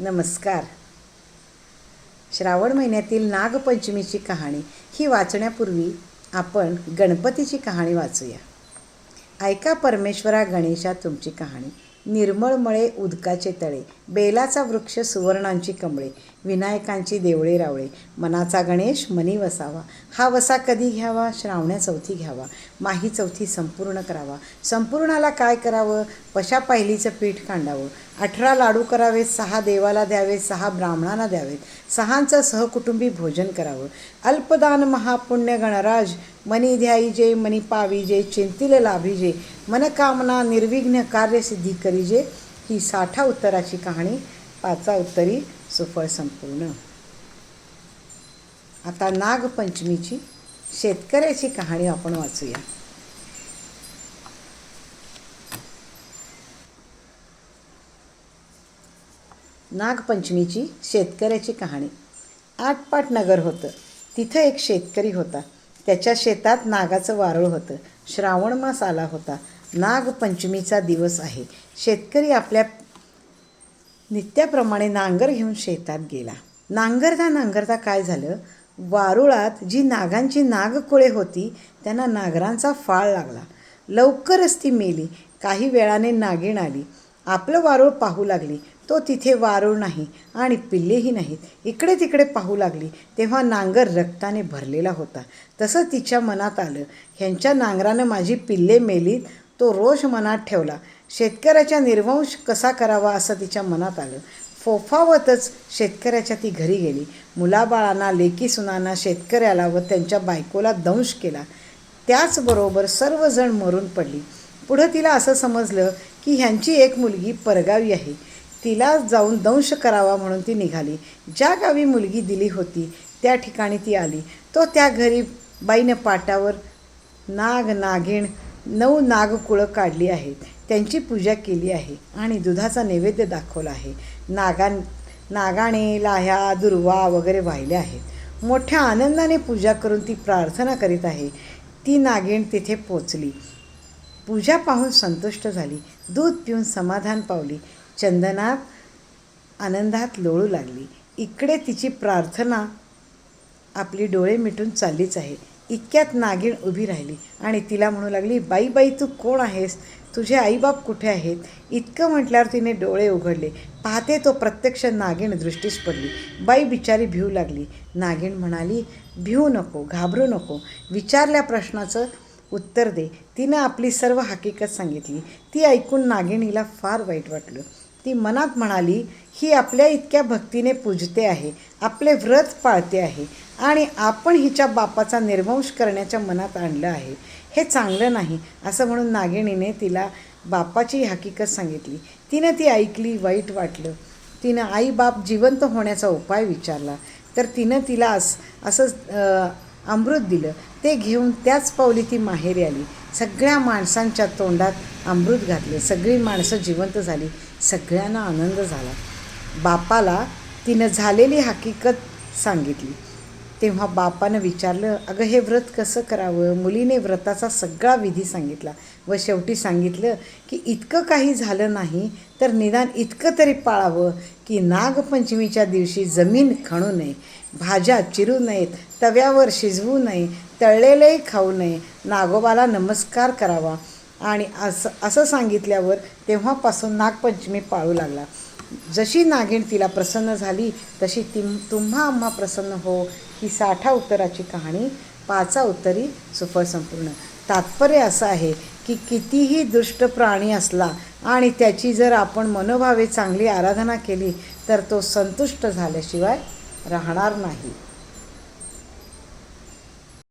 नमस्कार. श्रावण महिन्यातील नागपंचमीची कहाणी ही वाचण्यापूर्वी आपण गणपतीची कहाणी वाचूया. ऐका परमेश्वरा गणेशा तुमची कहाणी. निर्मळमळे उदकाचे तळे बेलाचा वृक्ष सुवर्णांची कमळे विनायकांची देवळे रावळे. मनाचा गणेश मनी वसावा. हा वसा कधी घ्यावा? श्रावण्या चौथी घ्यावा. माही चौथी संपूर्ण करावा. संपूर्णाला काय करावं? पशा पायलीचं पीठ कांडावं. अठरा लाडू करावे सहा देवाला द्यावे सहा ब्राह्मणांना द्यावेत. सहांचं सहकुटुंबी भोजन करावं. अल्पदान महापुण्य गणराज. मनी ध्याईजे मनी पाविजे चिंतिल लाभिजे मनकामना निर्विघ्न कार्यसिद्धी करीजे ही साठा उत्तराची कहाणी पाचा उत्तरी. सुफळ संपूर्ण. आता नागपंचमीची शेतकऱ्याची कहाणी आपण वाचूया. नागपंचमीची शेतकऱ्याची कहाणी. आटपाट नगर होतं. तिथं एक शेतकरी होता. त्याच्या शेतात नागाचं वारळ होतं. श्रावण मास आला होता. नागपंचमीचा दिवस आहे. शेतकरी आपल्या नित्याप्रमाणे नांगर घेऊन शेतात गेला. नांगरता नांगरता काय झालं? वारुळात जी नागांची नागकुळे होती त्यांना नागरांचा फाळ लागला. लवकरच ती मेली. काही वेळाने नागिण आली. आपलं वारूळ पाहू लागली. तो तिथे वारूळ नाही आणि पिल्लेही नाहीत. इकडे तिकडे पाहू लागली. तेव्हा नांगर रक्ताने भरलेला होता. तसं तिच्या मनात आलं. ह्यांच्या नांगरानं माझी पिल्ले मेलीत. तो रोष मनात ठेवला. शेतकऱ्याच्या निर्वंश कसा करावा असं तिच्या मनात आलं. फोफावतच शेतकऱ्याच्या ती घरी गेली. मुलाबाळांना लेकी सुनांना शेतकऱ्याला व त्यांच्या बायकोला दंश केला. त्याचबरोबर सर्वजण मरून पडली. पुढं तिला असं समजलं की ह्यांची एक मुलगी परगावी आहे. तिला जाऊन दंश करावा म्हणून ती निघाली. ज्या गावी मुलगी दिली होती त्या ठिकाणी ती आली. तो त्या घरी बाईनं पाटावर नाग नागिण नऊ नागकुळं काढली आहेत. त्यांची पूजा केली आहे आणि दुधाचा नैवेद्य दाखवला आहे. नागां नागाणे लाह्या दुर्वा वगैरे वाहिले आहेत. मोठ्या आनंदाने पूजा करून ती प्रार्थना करीत आहे. ती नागिण तिथे पोचली. पूजा पाहून संतुष्ट झाली. दूध पिऊन समाधान पावली. चंदनात आनंदात लोळू लागली. इकडे तिची प्रार्थना आपली डोळे मिटून चाललीच आहे. इतक्यात नागिण उभी राहिली आणि तिला म्हणू लागली बाई बाई तू कोण आहेस? तुझे आईबाप कुठे आहेत? इतकं म्हटल्यावर तिने डोळे उघडले. पाहते तो प्रत्यक्ष नागिण दृष्टीस पडली. बाई बिचारी भिऊ लागली. नागिण म्हणाली भिऊ नको घाबरू नको. विचारल्या प्रश्नाचं उत्तर दे. तिनं आपली सर्व हकीकत सांगितली. ती ऐकून नागिणीला फार वाईट वाटलं. ती मनात म्हणाली ही आपल्या इतक्या भक्तीने पूजते आहे आपले व्रत पाळते आहे आणि आपण हिच्या बापाचा निर्वंश करण्याच्या मनात आणलं आहे. हे चांगलं नाही असं म्हणून नागिणीने तिला बापाची हकीकत सांगितली. तिनं ती ऐकली वाईट वाटलं. तिनं आई बाप जिवंत होण्याचा उपाय विचारला. तर तिनं तिला असं अमृत दिलं. ते घेऊन त्याच पावली ती माहेरी आली. सगळ्या माणसांच्या तोंडात अमृत घातलं. सगळी माणसं जिवंत झाली. सगळ्यांना आनंद झाला. बापाला तिनं झालेली हकीकत सांगितली. तेव्हा बापानं विचारलं अगं हे व्रत कसं करावं? मुलीने व्रताचा सगळा विधी सांगितला व शेवटी सांगितलं की इतकं काही झालं नाही तर निदान इतकं तरी पाळावं की नागपंचमीच्या दिवशी जमीन खणू नये. भाज्या चिरू नयेत तव्यावर शिजवू नये तळलेलंही खाऊ नये नागोबाला नमस्कार करावा. आणि असं असं सांगितल्यावर तेव्हापासून नागपंचमी पाळू लागला. जशी नागिण तिला प्रसन्न झाली तशी ती तुम्हा आम्हा प्रसन्न हो ही साठा उत्तराची कहाणी पाचा उत्तरी सुफळ संपूर्ण तात्पर्य असं आहे की कितीही दुष्ट प्राणी असला आणि त्याची जर आपण मनोभावे चांगली आराधना केली तर तो संतुष्ट झाल्याशिवाय राहणार नाही.